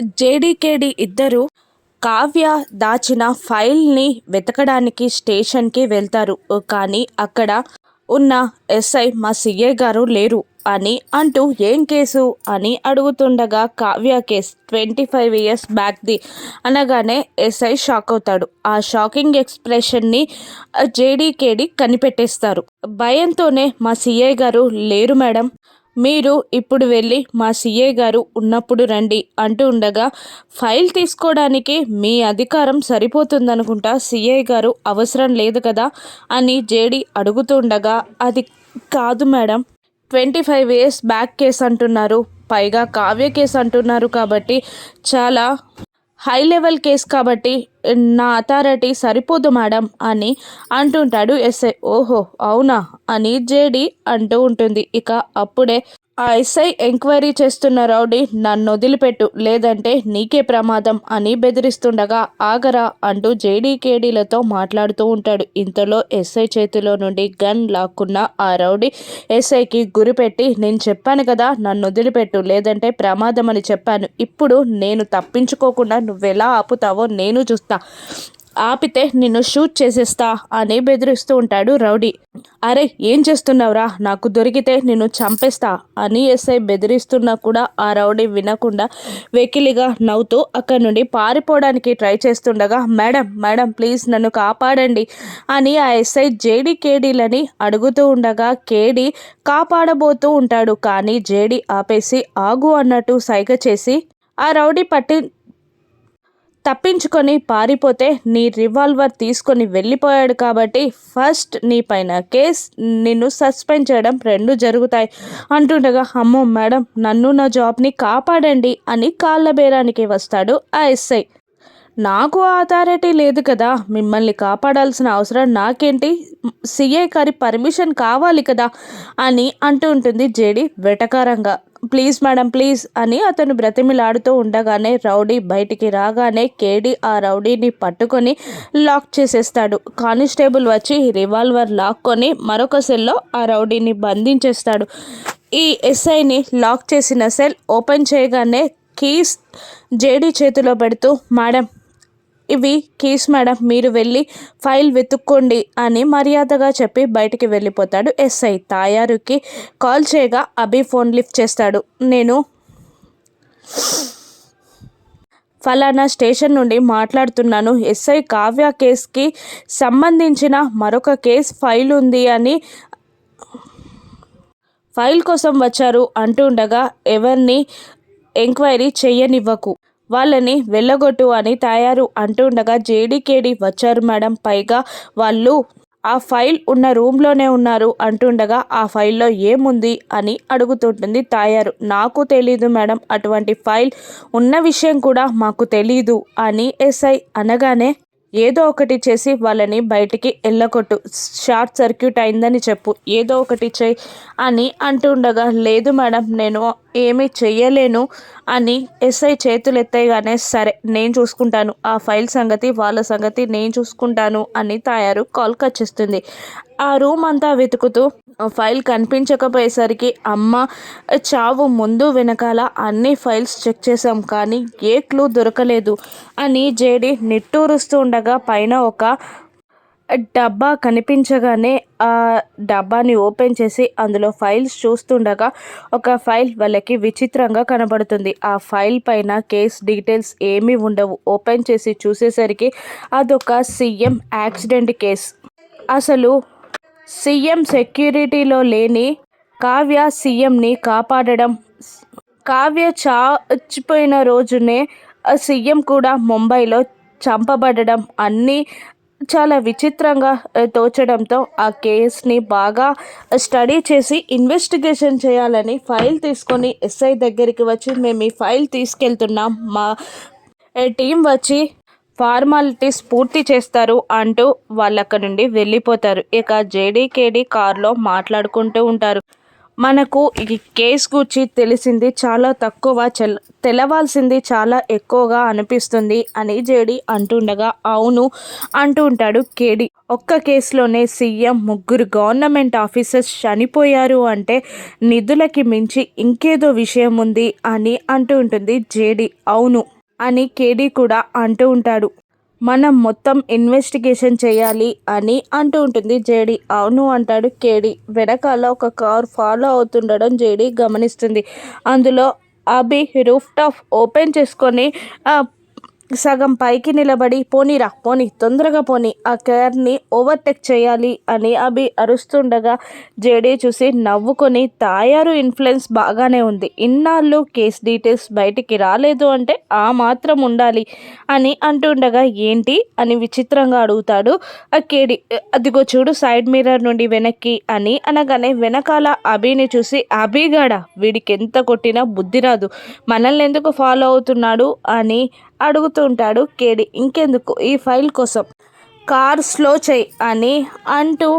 జేడికేడి ఇద్దరు కావ్య దాచిన ఫైల్ని వెతకడానికి స్టేషన్కి వెళ్తారు. కానీ అక్కడ ఉన్న ఎస్ఐ మా సిఏ గారు లేరు అని అంటూ ఏం కేసు అని అడుగుతుండగా Kavya case twenty five years బ్యాక్ది అనగానే ఎస్ఐ షాక్ అవుతాడు. ఆ షాకింగ్ ఎక్స్ప్రెషన్ని జేడీకేడి కనిపెట్టేస్తారు. భయంతోనే మా సిఐ గారు లేరు మేడం. మీరు ఇప్పుడు వెళ్ళి మా సిఏ గారు ఉన్నప్పుడు రండి అంటూ ఉండగా ఫైల్ తీసుకోవడానికి మీ అధికారం సరిపోతుందనుకుంటా సిఏ గారు అవసరం లేదు కదా అని జేడి అడుగుతుండగా అది కాదు madam. Twenty five years back case అంటున్నారు. పైగా కావ్య కేసు అంటున్నారు కాబట్టి చాలా హై లెవెల్ కేస్ కాబట్టి నా అథారిటీ సరిపోదు మేడం అని అంటుంటాడు ఎస్ఐ. ఓహో అవునా? అని జేడి అంటూ ఉంటుంది. ఇక అప్పుడే ఆ ఎస్ఐ ఎంక్వైరీ చేస్తున్న రౌడీ నన్ను వదిలిపెట్టు లేదంటే నీకే ప్రమాదం అని బెదిరిస్తుండగా ఆగరా అంటూ జేడీకేడీలతో మాట్లాడుతూ ఉంటాడు. ఇంతలో ఎస్ఐ చేతిలో నుండి గన్ లాక్కున్న ఆ రౌడీ ఎస్ఐకి గురిపెట్టి నేను చెప్పాను కదా నన్ను వదిలిపెట్టు లేదంటే ప్రమాదం అని చెప్పాను. ఇప్పుడు నేను తప్పించుకోకుండా నువ్వెలా ఆపుతావో నేను చూస్తా. ఆపితే నిన్ను షూట్ చేసేస్తా అని బెదిరిస్తూ ఉంటాడు రౌడీ. అరే ఏం చేస్తున్నావురా? నాకు దొరికితే నిన్ను చంపేస్తా అని ఎస్ఐ బెదిరిస్తున్నా కూడా ఆ రౌడీ వినకుండా వెకిలిగా నవ్వుతూ అక్కడి నుండి పారిపోవడానికి ట్రై చేస్తుండగా మేడం మేడం ప్లీజ్ నన్ను కాపాడండి అని ఆ ఎస్ఐ జేడి కేడీలని అడుగుతూ ఉండగా కేడి కాపాడబోతూ ఉంటాడు. కానీ జేడి ఆపేసి ఆగు అన్నట్టు సైగ చేసి ఆ రౌడీ పట్టి తప్పించుకొని పారిపోతే నీ రివాల్వర్ తీసుకొని వెళ్ళిపోయాడు కాబట్టి ఫస్ట్ నీ పైన కేస్ నిన్ను సస్పెండ్ చేయడం రెండు జరుగుతాయి. అంటుండగా అమ్మో మేడం నన్ను నా జాబ్ని కాపాడండి అని కాళ్ళ బేరానికి వస్తాడు ఆ ఎస్ఐ నాకు అథారిటీ లేదు కదా మిమ్మల్ని కాపాడాల్సిన అవసరం నాకేంటి? సిఐ గారి పర్మిషన్ కావాలి కదా అని అంటూ ఉంటుంది జేడి వెటకారంగా. ప్లీజ్ మేడం ప్లీజ్ అని అతను బ్రతిమిలాడుతూ ఉండగానే రౌడీ బయటికి రాగానే కేడీ ఆ రౌడీని పట్టుకొని లాక్ చేసేస్తాడు. కానిస్టేబుల్ వచ్చి రివాల్వర్ లాక్కొని మరొక సెల్లో ఆ రౌడీని బంధించేస్తాడు. ఈ ఎస్ఐని లాక్ చేసిన సెల్ ఓపెన్ చేయగానే కీస్ జేడీ చేతిలో పెడుతూ మేడం ఇవి కీస్ మేడం మీరు వెళ్ళి ఫైల్ వెతుక్కోండి అని మర్యాదగా చెప్పి బయటికి వెళ్ళిపోతాడు ఎస్ఐ. తాయారుకి కాల్ చేయగా అభి ఫోన్ లిఫ్ట్ చేస్తాడు. నేను ఫలానా స్టేషన్ నుండి మాట్లాడుతున్నాను. ఎస్ఐ కావ్య కేసుకి సంబంధించిన మరొక కేస్ ఫైల్ ఉంది అని ఫైల్ కోసం వచ్చారు అంటుండగా ఎవరిని ఎంక్వైరీ చేయనివ్వకు. వాళ్ళని వెళ్ళగొట్టు అని తయారు అంటుండగా జేడీకేడి వచ్చారు మేడం. పైగా వాళ్ళు ఆ ఫైల్ ఉన్న రూమ్లోనే ఉన్నారు అంటుండగా ఆ ఫైల్లో ఏముంది? అని అడుగుతుంటుంది తాయారు. నాకు తెలీదు మేడం అటువంటి ఫైల్ ఉన్న విషయం కూడా మాకు తెలీదు అని ఎస్ఐ అనగానే ఏదో ఒకటి చేసి వాళ్ళని బయటికి వెళ్ళగొట్టు షార్ట్ సర్క్యూట్ అయిందని చెప్పు ఏదో ఒకటి చెయ్యి అని అంటుండగా లేదు మేడం నేను ఏమీ చెయ్యలేను అని ఎస్ఐ చేతులు ఎత్తేగానే సరే నేను చూసుకుంటాను. ఆ ఫైల్ సంగతి వాళ్ళ సంగతి నేను చూసుకుంటాను అని తయారు కాల్ కచ్చేస్తుంది ఆ రూమ్ అంతా వెతుకుతూ ఫైల్ కనిపించకపోయేసరికి అమ్మ చావు ముందు వెనకాల అన్ని ఫైల్స్ చెక్ చేసాం కానీ ఏ క్లూ దొరకలేదు అని జేడి నిట్టూరుస్తూ ఉండగా పైన ఒక డబ్బా కనిపించగానే ఆ డబ్బాని ఓపెన్ చేసి అందులో ఫైల్స్ చూస్తుండగా ఒక ఫైల్ వాళ్ళకి విచిత్రంగా కనబడుతుంది. ఆ ఫైల్ పైన కేస్ డీటెయిల్స్ ఏమీ ఉండవు. ఓపెన్ చేసి చూసేసరికి అదొక సీఎం యాక్సిడెంట్ కేస్. అసలు సీఎం సెక్యూరిటీలో లేని కావ్య సీఎంని కాపాడడం కావ్య చచ్చిపోయిన రోజునే సీఎం కూడా ముంబైలో చంపబడడం అన్నీ చాలా విచిత్రంగా తోచడంతో ఆ కేస్ని బాగా స్టడీ చేసి ఇన్వెస్టిగేషన్ చేయాలని ఫైల్ తీసుకొని ఎస్ఐ దగ్గరికి వచ్చి మేము ఈ ఫైల్ తీసుకెళ్తున్నాం. మా టీం వచ్చి ఫార్మాలిటీస్ పూర్తి చేస్తారు అంటూ వాళ్ళు నుండి వెళ్ళిపోతారు. ఇక జేడీకేడీ కార్లో మాట్లాడుకుంటూ ఉంటారు. మనకు ఈ కేస్ గురించి తెలిసింది చాలా తక్కువ చెల్ తెలవాల్సింది చాలా ఎక్కువగా అనిపిస్తుంది అని జేడి అంటుండగా అవును అంటూ ఉంటాడు కేడి. ఒక్క కేసులోనే సీఎం ముగ్గురు గవర్నమెంట్ ఆఫీసర్స్ చనిపోయారు అంటే నిధులకి మించి ఇంకేదో విషయం ఉంది అని అంటూ ఉంటుంది జేడి. అవును అని కేడి కూడా అంటూ ఉంటాడు. మనం మొత్తం ఇన్వెస్టిగేషన్ చేయాలి అని అంటూ ఉంటుంది జేడి. అవును అంటాడు కేడి. వెనకాల ఒక కార్ ఫాలో అవుతుండడం జేడి గమనిస్తుంది. అందులో అభి రూఫ్ టాప్ ఓపెన్ చేసుకొని సగం పైకి నిలబడి పోనీరా పోనీ తొందరగా పోనీ ఆ కార్ని ఓవర్టేక్ చేయాలి అని అభి అరుస్తుండగా జేడీ చూసి నవ్వుకొని తాయారు ఇన్ఫ్లుయెన్స్ బాగానే ఉంది. ఇన్నాళ్ళు కేస్ డీటెయిల్స్ బయటికి రాలేదు అంటే ఆ మాత్రం ఉండాలి అని అంటుండగా ఏంటి? అని విచిత్రంగా అడుగుతాడు ఆ కేడి అదిగో చూడు సైడ్ మిర్రర్ నుండి వెనక్కి అని అనగానే వెనకాల అభిని చూసి అభిగాడ వీడికి ఎంత కొట్టినా బుద్ధి రాదు. మనల్ని ఎందుకు ఫాలో అవుతున్నాడు? అని అడుగుతుంటాడు కేడి ఇంకెందుకు? ఈ ఫైల్ కోసం కార్ స్లో చేయి అని అంటూ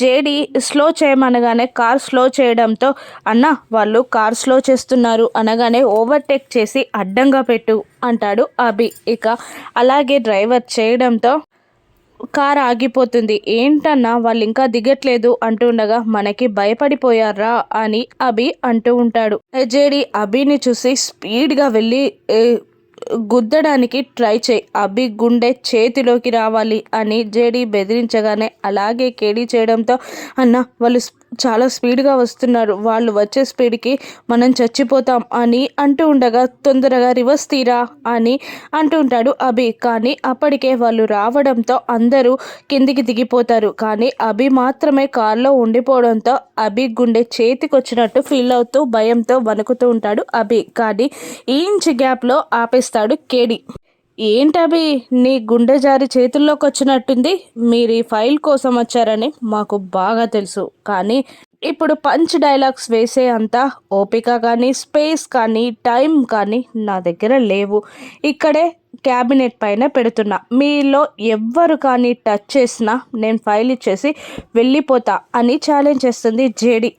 జేడి స్లో చేయమనగానే కార్ స్లో చేయడంతో అన్న వాళ్ళు కార్ స్లో చేస్తున్నారు అనగానే ఓవర్టేక్ చేసి అడ్డంగా పెట్టు అంటాడు అభి. ఇక అలాగే డ్రైవర్ చేయడంతో కార్ ఆగిపోతుంది. ఏంటన్నా వాళ్ళు ఇంకా దిగట్లేదు అంటుండగా మనకి భయపడిపోయారా అని అభి అంటూ ఉంటాడు. జేడి అభిని చూసి స్పీడ్గా వెళ్ళి గుద్దడానికి ట్రై చేయి. అభి గుండె చేతిలోకి రావాలి అని జేడీ బెదిరించగానే అలాగే కేడీ చేయడంతో అన్న వాళ్ళు చాలా స్పీడ్గా వస్తున్నారు. వాళ్ళు వచ్చే స్పీడ్కి మనం చచ్చిపోతాం అని అంటూ ఉండగా తొందరగా రివర్స్ తీరా అని అంటూ ఉంటాడు అభి. కానీ అప్పటికే వాళ్ళు రావడంతో అందరూ కిందికి దిగిపోతారు. కానీ అభి మాత్రమే కారులో ఉండిపోవడంతో అభి గుండె చేతికి వచ్చినట్టు ఫీల్ అవుతూ భయంతో వణుకుతూ ఉంటాడు అభి. కానీ ఈ ఇంచ్ గ్యాప్లో ఆపేస్తాడు. కేడి. ఏంటవి నీ గుండె జారి చేతుల్లోకి వచ్చినట్టుంది మీరు ఈ ఫైల్ కోసం వచ్చారని మాకు బాగా తెలుసు. కానీ ఇప్పుడు పంచ్ డైలాగ్స్ వేసే అంత ఓపిక కానీ స్పేస్ కానీ టైం కానీ నా దగ్గర లేవు. ఇక్కడే క్యాబినెట్ పైన పెడుతున్నా. మీలో ఎవ్వరు కానీ టచ్ చేసినా నేను ఫైల్ ఇచ్చేసి వెళ్ళిపోతా అని ఛాలెంజ్ చేస్తుంది జేడి.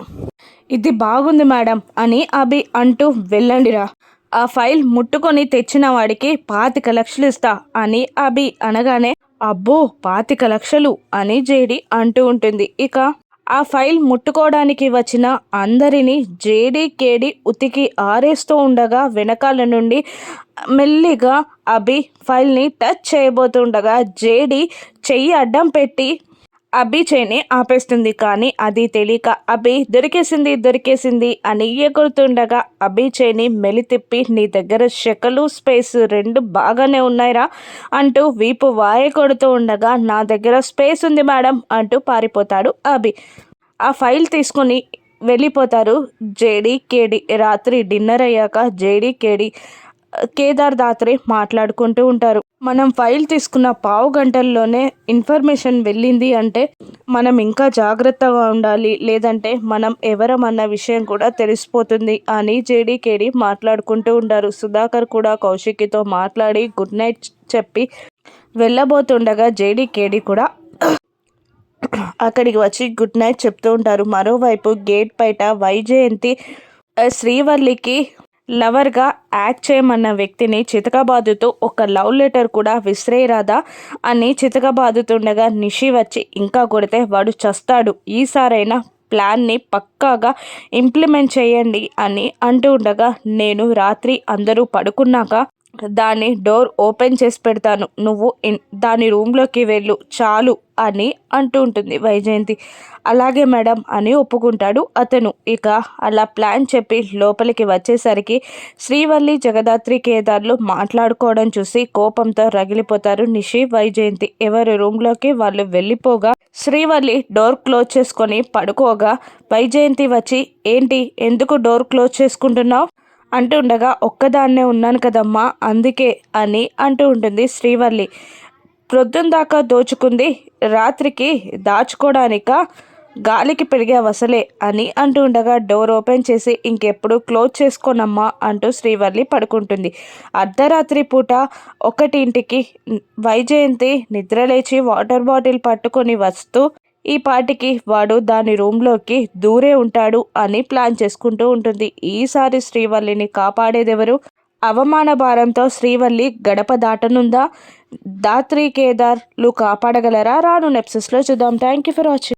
ఇది బాగుంది మేడం అని అభి అంటూ వెళ్ళండిరా. ఆ ఫైల్ ముట్టుకొని తెచ్చిన వాడికి పాతిక లక్షలు ఇస్తా అని అభి అనగానే అబ్బో పాతిక లక్షలు అని జేడి అంటూ ఉంటుంది. ఇక ఆ ఫైల్ ముట్టుకోవడానికి వచ్చిన అందరినీ జేడి కేడి ఉతికి ఆరేస్తూ ఉండగా వెనకాల నుండి మెల్లిగా అభి ఫైల్ని టచ్ చేయబోతుండగా జేడి చెయ్యి అడ్డం పెట్టి అభి చేని ఆపేస్తుంది కానీ అది తెలియక అభి దొరికేసింది దొరికేసింది అని ఎగురుతుండగా అభి చేని మెలితిప్పి నీ దగ్గర శకలు స్పేస్ రెండు బాగానే ఉన్నాయిరా అంటూ వీపు వాయ కొడుతూ ఉండగా నా దగ్గర స్పేస్ ఉంది మేడం అంటూ పారిపోతాడు అభి. ఆ ఫైల్ తీసుకుని వెళ్ళిపోతారు జేడి కేడి రాత్రి డిన్నర్ అయ్యాక జేడి కేడి కేదార్ దాత్రే మాట్లాడుకుంటూ ఉంటారు. మనం ఫైల్ తీసుకున్న పావు గంటల్లోనే ఇన్ఫర్మేషన్ వెళ్ళింది అంటే మనం ఇంకా జాగ్రత్తగా ఉండాలి లేదంటే మనం ఎవరమన్న విషయం కూడా తెలిసిపోతుంది అని జేడీకేడి మాట్లాడుకుంటూ ఉంటారు. సుధాకర్ కూడా కౌశికితో మాట్లాడి గుడ్ నైట్ చెప్పి వెళ్ళబోతుండగా జేడీకేడి కూడా అక్కడికి వచ్చి గుడ్ నైట్ చెప్తూ ఉంటారు. మరోవైపు గేట్ బయట వైజయంతి శ్రీవల్లికి లవర్గా యాక్ట్ చేయమన్న వ్యక్తిని చితకాబాదుతో ఒక లవ్ లెటర్ కూడా విసిరేరాదా అని చితకబాదుతుండగా నిషి వచ్చి ఇంకా కొడితే వాడు చస్తాడు. ఈసారైనా ప్లాన్ని పక్కాగా ఇంప్లిమెంట్ చేయండి అని అంటూ ఉండగా నేను రాత్రి అందరూ పడుకున్నాక దాన్ని డోర్ ఓపెన్ చేసి పెడతాను. నువ్వు దాని రూమ్లోకి వెళ్ళు చాలు అని అంటూ ఉంటుంది వైజయంతి. అలాగే మేడం అని ఒప్పుకుంటాడు అతను. ఇక అలా ప్లాన్ చెప్పి లోపలికి వచ్చేసరికి శ్రీవల్లి జగదాత్రి కేదార్లు మాట్లాడుకోవడం చూసి కోపంతో రగిలిపోతారు నిషి వైజయంతి. ఎవరి రూమ్లోకి వాళ్ళు వెళ్ళిపోగా శ్రీవల్లి డోర్ క్లోజ్ చేసుకొని పడుకోగా వైజయంతి వచ్చి ఏంటి ఎందుకు డోర్ క్లోజ్ చేసుకుంటున్నావు? అంటుండగా ఒక్కదాన్నే ఉన్నాను కదమ్మా అందుకే అని అంటూ ఉంటుంది శ్రీవల్లి. ప్రొద్దున దాకా దోచుకుంది రాత్రికి దాచుకోవడానిక గాలికి పెరిగే వసలే అని అంటూ ఉండగా డోర్ ఓపెన్ చేసి ఇంకెప్పుడు క్లోజ్ చేసుకోనమ్మా అంటూ శ్రీవల్లి పడుకుంటుంది. అర్ధరాత్రి పూట ఒకటింటికి వైజయంతి నిద్రలేచి వాటర్ బాటిల్ పట్టుకొని వస్తూ ఈ పాటికి వాడు దాని రూమ్లోకి దూరే ఉంటాడు అని ప్లాన్ చేసుకుంటూ ఉంటుంది. ఈసారి శ్రీవల్లిని కాపాడేదెవరు? అవమాన భారంతో శ్రీవల్లి గడప దాటనుందా? దాత్రి కేదార్లు కాపాడగలరా? రాను నెప్సెస్లో చూద్దాం. Thank you for watching